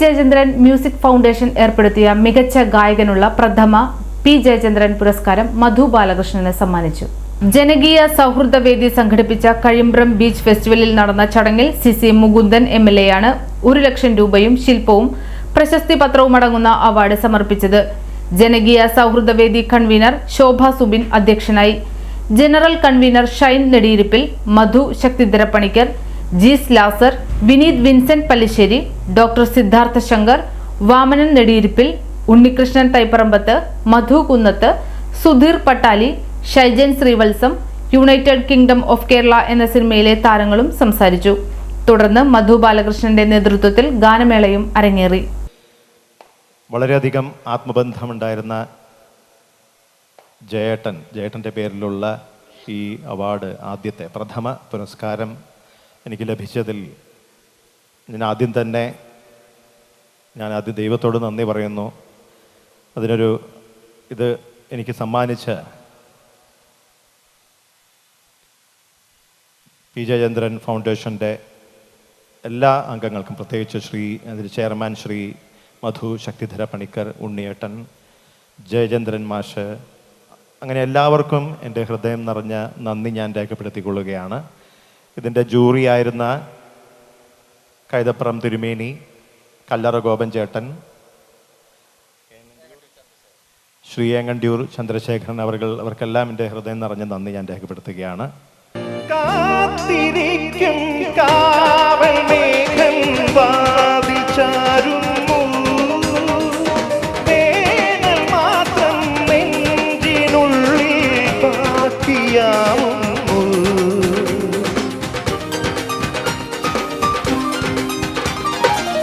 Jayachandran music foundation ഏർപ്പെടുത്തിയ മികച്ച ഗായകനുള്ള പ്രഥമ പി ജയചന്ദ്രൻ പുരസ്കാരം മധു ബാലകൃഷ്ണന് സമ്മാനിച്ചു. ജനകീയ സൗഹൃദ വേദി സംഘടിപ്പിച്ച കഴിമ്പ്രം ബീച്ച് ഫെസ്റ്റിവലിൽ നടന്ന ചടങ്ങിൽ C C Mukundan M L എയാണ് ഒരു ലക്ഷം രൂപയും ശില്പവും പ്രശസ്തി പത്രവും അടങ്ങുന്ന അവാർഡ് സമർപ്പിച്ചത്. ജനകീയ സൗഹൃദ വേദി കൺവീനർ ശോഭ സുബിൻ അധ്യക്ഷനായി. General convener Shine Nediyirippil Madhu Shakthidhara Panicker Jees Lazar Vineeth Vincent Pallissery doctor Siddhartha Shankar Vamanan Nediyirippil Unnikrishnan Thaiparambath Madhu Kunnath Sudheer Pattali Shaijan Srivatsam United Kingdom of Kerala എന്ന സിനിമയിലെ താരങ്ങളും സംസാരിച്ചു. തുടർന്ന് മധു ബാലകൃഷ്ണന്റെ നേതൃത്വത്തിൽ ഗാനമേളയും അരങ്ങേറി. വളരെയധികം ആത്മബന്ധമുണ്ടായിരുന്ന ജയേട്ടൻ ജയേട്ടന്റെ പേരിലുള്ള ഈ അവാർഡ് ആദ്യത്തെ പ്രഥമ പുരസ്കാരം എനിക്ക് ലഭിച്ചതിൽ ഞാൻ ആദ്യം തന്നെ ഞാൻ ആദ്യം ദൈവത്തോട് നന്ദി പറയുന്നു. അതിനൊരു ഇത് എനിക്ക് സമ്മാനിച്ച പി ജയചന്ദ്രൻ ഫൗണ്ടേഷന്റെ എല്ലാ അംഗങ്ങൾക്കും പ്രത്യേകിച്ച് ശ്രീ അതിൽ ചെയർമാൻ ശ്രീ മധു ശക്തിധര പണിക്കർ ഉണ്ണിയേട്ടൻ ജയചന്ദ്രൻ മാഷ് അങ്ങനെ എല്ലാവർക്കും എന്റെ ഹൃദയം നിറഞ്ഞ നന്ദി ഞാൻ രേഖപ്പെടുത്തിക്കൊള്ളുകയാണ്. ഇതിന്റെ ജൂറി ആയിരുന്ന കൈതപ്പുറം തിരുമേനി കല്ലറ ഗോപൻ ചേട്ടൻ ശ്രീയങ്കണ്ടിയൂർ ചന്ദ്രശേഖരൻ അവർ അവർക്കെല്ലാം എന്റെ ഹൃദയം നിറഞ്ഞ നന്ദി ഞാൻ രേഖപ്പെടുത്തുകയാണ്. കാത്തിരിക്കും കാവൽ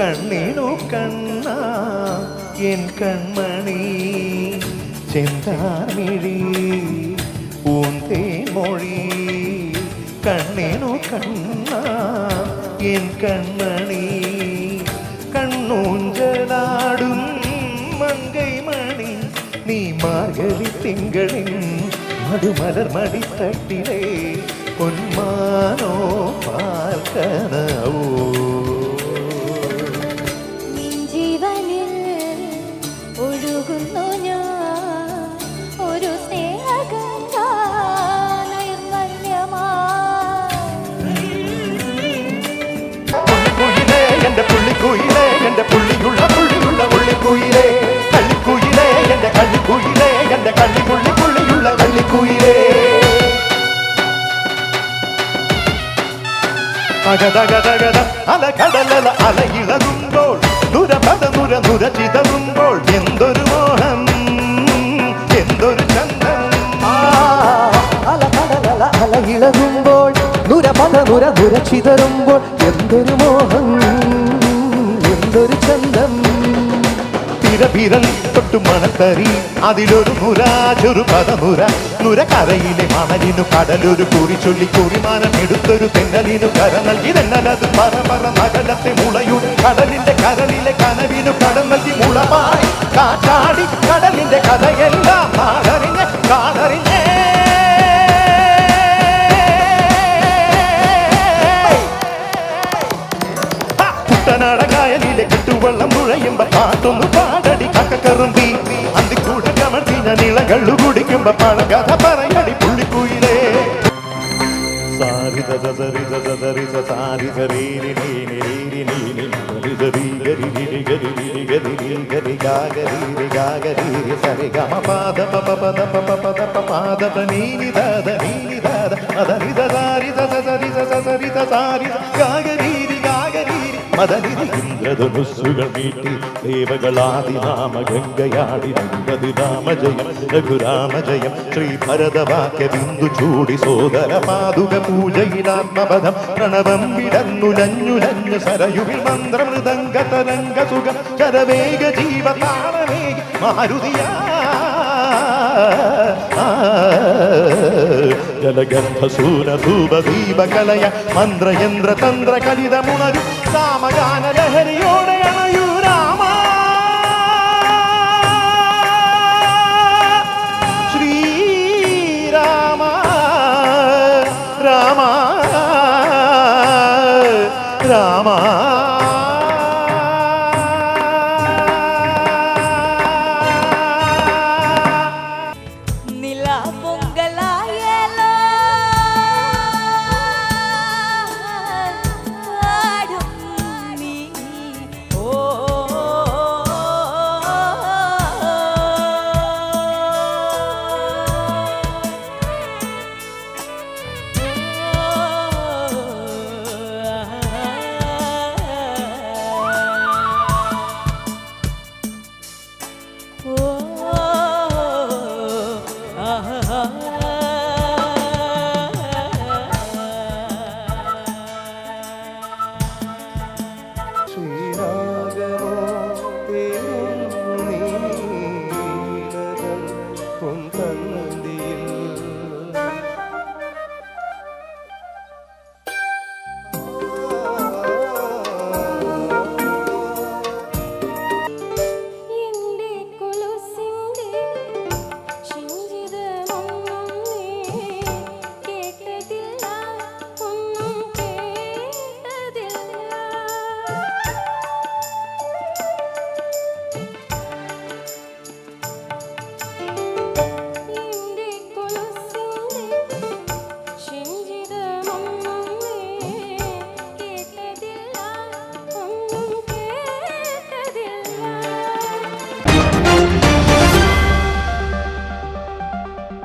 கண்ணினு கண்ணா என் கண்மணி செந்தாமிழி பூந்தே மொழி கண்ணினு கண்ணா என் கண்மணி கண்ணூஞ்சலாடும் மங்கை மணி நீ மார்கழி திங்களின் மடுமலர் மடித்தட்டிலே பொன்மானோ பார்க்கணும் അകതകതകത അല കടലല അലയിളകുമ്പോൾ നുരപത നുര നുര ചിതറുമ്പോൾ എന്തൊരു മോഹം എന്തൊരു ചന്തം അലകടലല അലയിളകുമ്പോൾ നുര പല നുര നുര ചിതറുമ്പോൾ എന്തൊരു മോഹം എന്തൊരു ചന്തം തിരവിരൽ തൊട്ടു മണത്തറി അതിലൊരു നുരാജൊരു പദമുര. നുര കരയിലെ മണലിനു കടലൊരു കുറി ചൊല്ലി കുറിമാനം എടുത്തൊരു തെന്നലിനു കര നൽകി. തെന്നലത് പറ നഗരത്തെ മുളയുടെ കടലിന്റെ കരളിലെ കനവിനു കടം നൽകി മുളമായി കാറ്റാടി കടലിന്റെ കഥയെല്ലാം കമഴ്ത്തി ഞാൻ ഇളകള്ളു കുടിക്കുമ്പോ പഴകഥ പറയടി പുള്ളിക്കുയിലേ സാരി ദദ സരി ദദ സരി ദ സാരി സരി രി നീ നി രി രി നീ നി ഗരി ഗരി ഗരി രി ഗരി രി ഗരി രി ഗരി ഗാ ഗരി രി ഗാ ഗരി രി സരി ഗ മ പാദ പ പ പ ദ പ പ പ ദ പ പാദ പ നീ നി ദ ദ നീ നി ദ ദ അദ രി ദ സാരി ദ ദ സരി ദ സ സരി ദ സാരി ഗാ ഗരി രി ഗാ ഗരി രി മദനിധി ഇന്ദ്രധനുസ്സുകൾ മീട്ടി ദേവകളാദിനാമ ഗംഗയാടി നന്ദതി രാമജയം രഘുരാമജയം ശ്രീ ഭരതവാക്യ ബിന്ദു ചൂടി സോദര പാതുക പൂജയിലാത്മപദം പ്രണവം വിടന്നുലഞ്ഞുലഞ്ഞു സരയുവിൽ മന്ത്രമൃദംഗ തരംഗ സുഖ ശരവേഗ ജീവതാളമേ മാരുതിയാ. జలగంధ సూర ధూప దీప కలయ మంద్రయంద్ర తంద్ర కలిద మునరు సామగాన లహరియోడయణయు